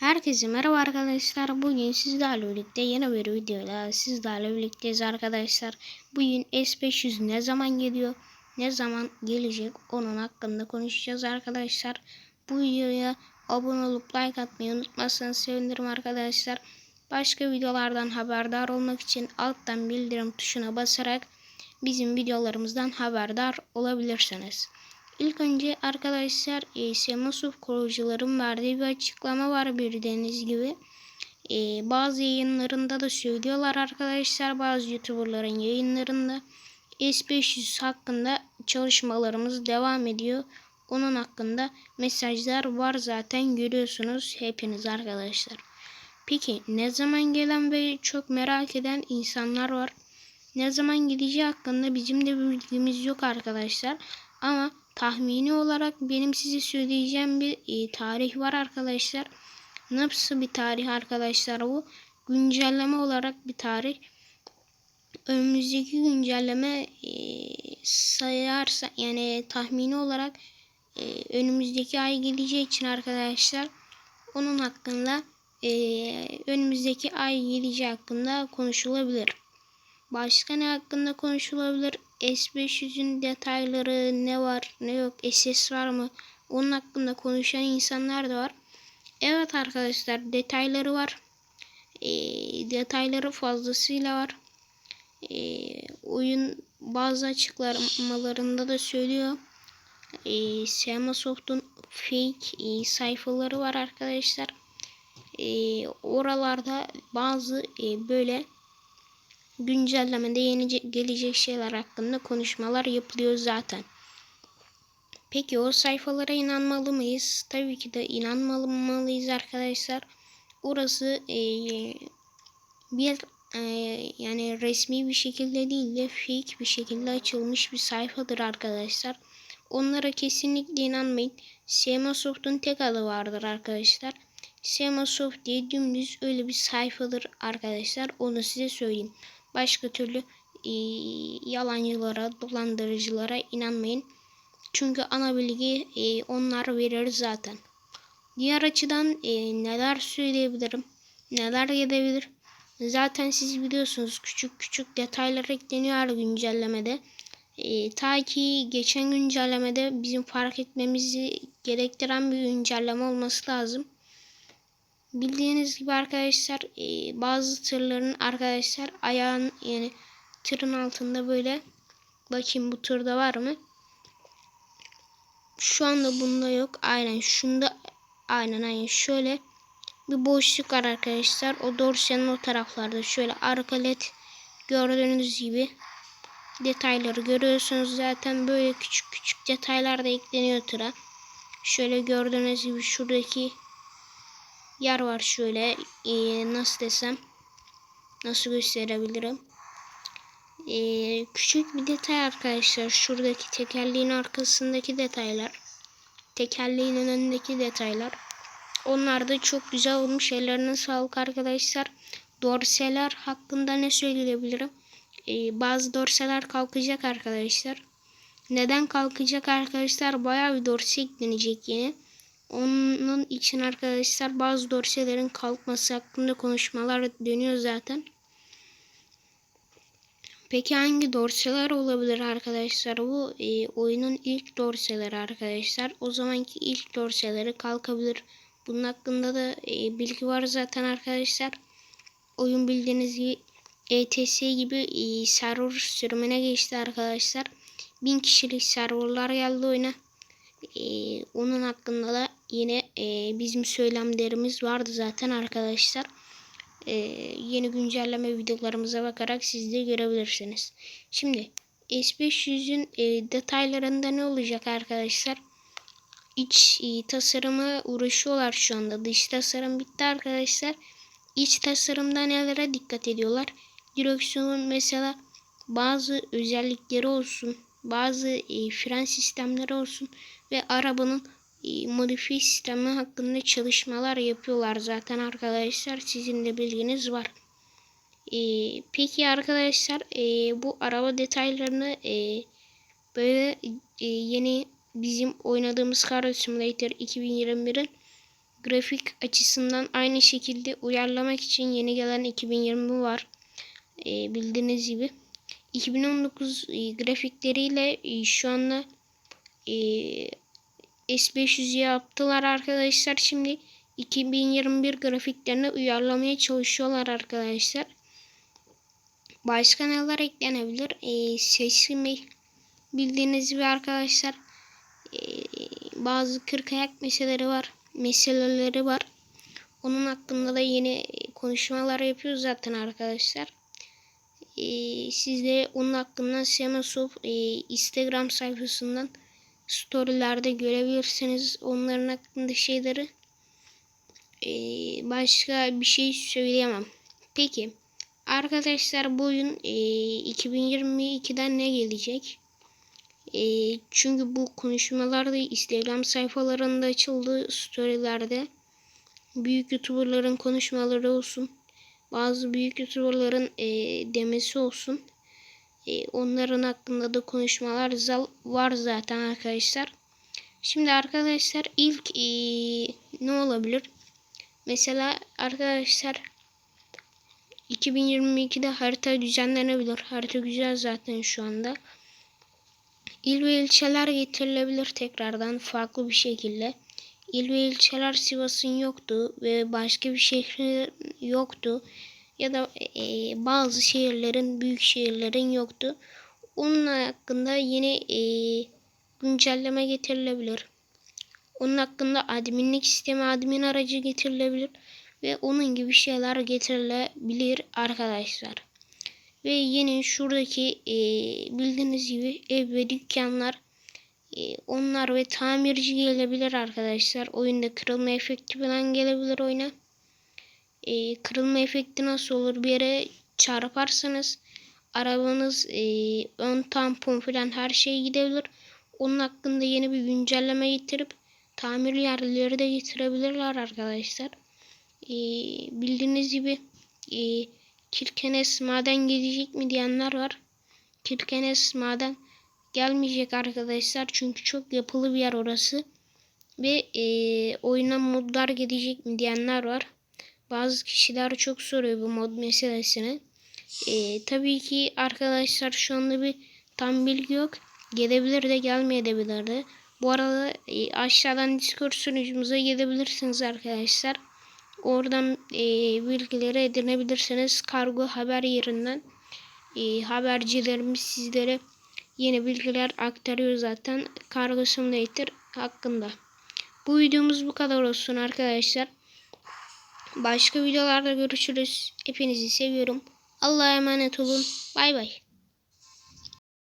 Herkese merhaba arkadaşlar. Bugün sizlerle birlikte yeni bir videoyla sizlerle birlikteyiz arkadaşlar. Bugün S500 ne zaman geliyor, ne zaman gelecek onun hakkında konuşacağız arkadaşlar. Bu videoya abone olup like atmayı unutmazsanız sevinirim arkadaşlar. Başka videolardan haberdar olmak için alttan bildirim tuşuna basarak bizim videolarımızdan haberdar olabilirsiniz. İlk önce arkadaşlar e, Semasuf kurucuların verdiği bir açıklama var bildiğiniz gibi. E, bazı yayınlarında da söylüyorlar arkadaşlar bazı youtuberların yayınlarında S500 hakkında çalışmalarımız devam ediyor. Onun hakkında mesajlar var zaten görüyorsunuz hepiniz arkadaşlar. Peki ne zaman gelen ve çok merak eden insanlar var. Ne zaman gideceği hakkında bizim de bir bilgimiz yok arkadaşlar. Ama tahmini olarak benim size söyleyeceğim bir e, tarih var arkadaşlar. Nasıl bir tarih arkadaşlar bu? Güncelleme olarak bir tarih. Önümüzdeki güncelleme e, sayarsa yani tahmini olarak e, önümüzdeki ay geleceği için arkadaşlar onun hakkında önümüzdeki ay geleceği hakkında konuşulabilir. Başka ne hakkında konuşulabilir? S500'ün detayları ne var ne yok SS var mı onun hakkında konuşan insanlar da var. Evet arkadaşlar detayları var. E, detayları fazlasıyla var. E, oyun bazı açıklamalarında da söylüyor. E, Semasoft'un fake e, sayfaları var arkadaşlar. E, oralarda bazı e, böyle güncellemede yeni gelecek şeyler hakkında konuşmalar yapılıyor zaten. Peki o sayfalara inanmalı mıyız? Tabii ki de inanmalıyız arkadaşlar. Orası e, bir e, yani resmi bir şekilde değil de fake bir şekilde açılmış bir sayfadır arkadaşlar. Onlara kesinlikle inanmayın. Semasoft'un tek adı vardır arkadaşlar. Semasoft diye dümdüz öyle bir sayfadır arkadaşlar. Onu size söyleyeyim. Başka türlü e, yalancılara, dolandırıcılara inanmayın. Çünkü ana bilgi e, onlar verir zaten. Diğer açıdan e, neler söyleyebilirim? Neler gidebilir? Zaten siz biliyorsunuz küçük küçük detaylar ekleniyor güncellemede. E, ta ki geçen güncellemede bizim fark etmemizi gerektiren bir güncelleme olması lazım. Bildiğiniz gibi arkadaşlar e, bazı tırların arkadaşlar ayağın yani tırın altında böyle bakayım bu tırda var mı? Şu anda bunda yok. Aynen şunda aynen aynen şöyle bir boşluk var arkadaşlar. O dorsenin o taraflarda şöyle arka led gördüğünüz gibi detayları görüyorsunuz zaten böyle küçük küçük detaylar da ekleniyor tıra. Şöyle gördüğünüz gibi şuradaki yer var şöyle. Ee, nasıl desem nasıl gösterebilirim? Ee, küçük bir detay arkadaşlar. Şuradaki tekerleğin arkasındaki detaylar tekerleğin önündeki detaylar. Onlar da çok güzel olmuş. Ellerine sağlık arkadaşlar. Dorseler hakkında ne söyleyebilirim? Ee, bazı dorseler kalkacak arkadaşlar. Neden kalkacak arkadaşlar? Bayağı bir dorse eklenecek yine onun için arkadaşlar bazı dorselerin kalkması hakkında konuşmalar dönüyor zaten. Peki hangi dorseler olabilir arkadaşlar? Bu e, oyunun ilk dorseleri arkadaşlar. O zamanki ilk dorseleri kalkabilir. Bunun hakkında da e, bilgi var zaten arkadaşlar. Oyun bildiğiniz gibi ETS gibi e, server sürümüne geçti arkadaşlar. 1000 kişilik serverlar geldi oyuna. Ee, onun hakkında da yine e, bizim söylemlerimiz vardı zaten arkadaşlar. Ee, yeni güncelleme videolarımıza bakarak siz de görebilirsiniz. Şimdi S500'ün e, detaylarında ne olacak arkadaşlar? İç e, tasarımı uğraşıyorlar şu anda. Dış tasarım bitti arkadaşlar. İç tasarımda nelere dikkat ediyorlar? Direksiyonun mesela bazı özellikleri olsun bazı e, fren sistemleri olsun ve arabanın e, modifiye sistemi hakkında çalışmalar yapıyorlar zaten arkadaşlar sizin de bilginiz var. E, peki arkadaşlar e, bu araba detaylarını e, böyle e, yeni bizim oynadığımız Car Simulator 2021'in grafik açısından aynı şekilde uyarlamak için yeni gelen 2020 var. E, bildiğiniz gibi. 2019 e, grafikleriyle e, şu anda e, S500'ü yaptılar arkadaşlar. Şimdi 2021 grafiklerine uyarlamaya çalışıyorlar arkadaşlar. Başka neler eklenebilir? E, seçimi bildiğiniz gibi arkadaşlar e, bazı kırk ayak meseleleri var. Meseleleri var. Onun hakkında da yeni konuşmalar yapıyoruz zaten arkadaşlar. E, siz de onun hakkında Semasop e, Instagram sayfasından storylerde görebilirsiniz. Onların hakkında şeyleri. E, başka bir şey söyleyemem. Peki. Arkadaşlar bu oyun e, 2022'den ne gelecek? E, çünkü bu konuşmalarda Instagram sayfalarında açıldı storylerde. Büyük YouTuber'ların konuşmaları olsun. Bazı büyük YouTuber'ların e, demesi olsun. E, onların hakkında da konuşmalar var zaten arkadaşlar. Şimdi arkadaşlar ilk e, ne olabilir? Mesela arkadaşlar 2022'de harita düzenlenebilir. Harita güzel zaten şu anda. İl ve ilçeler getirilebilir tekrardan farklı bir şekilde. İl ve ilçeler Sivas'ın yoktu ve başka bir şehri yoktu. Ya da e, bazı şehirlerin, büyük şehirlerin yoktu. Onun hakkında yeni e, güncelleme getirilebilir. Onun hakkında adminlik sistemi, admin aracı getirilebilir ve onun gibi şeyler getirilebilir arkadaşlar. Ve yeni şuradaki e, bildiğiniz gibi ev ve dükkanlar e, onlar ve tamirci gelebilir arkadaşlar. Oyunda kırılma efekti falan gelebilir oyuna. E, kırılma efekti nasıl olur? Bir yere çarparsanız arabanız e, ön tampon falan her şey gidebilir. Onun hakkında yeni bir güncelleme getirip tamir yerleri de getirebilirler arkadaşlar. E, bildiğiniz gibi e, Kirkenes maden gelecek mi diyenler var. Kirkenes maden gelmeyecek arkadaşlar. Çünkü çok yapılı bir yer orası. Ve e, oyuna modlar gelecek mi diyenler var. Bazı kişiler çok soruyor bu mod meselesini. E, tabii ki arkadaşlar şu anda bir tam bilgi yok. Gelebilir de gelmeyebilir de. Bu arada e, aşağıdan Discord sunucumuza gelebilirsiniz arkadaşlar. Oradan e, bilgileri edinebilirsiniz. Kargo haber yerinden. E, habercilerimiz sizlere yeni bilgiler aktarıyor zaten. Kargo Simulator hakkında. Bu videomuz bu kadar olsun arkadaşlar. Başka videolarda görüşürüz. Hepinizi seviyorum. Allah'a emanet olun. Bay bay.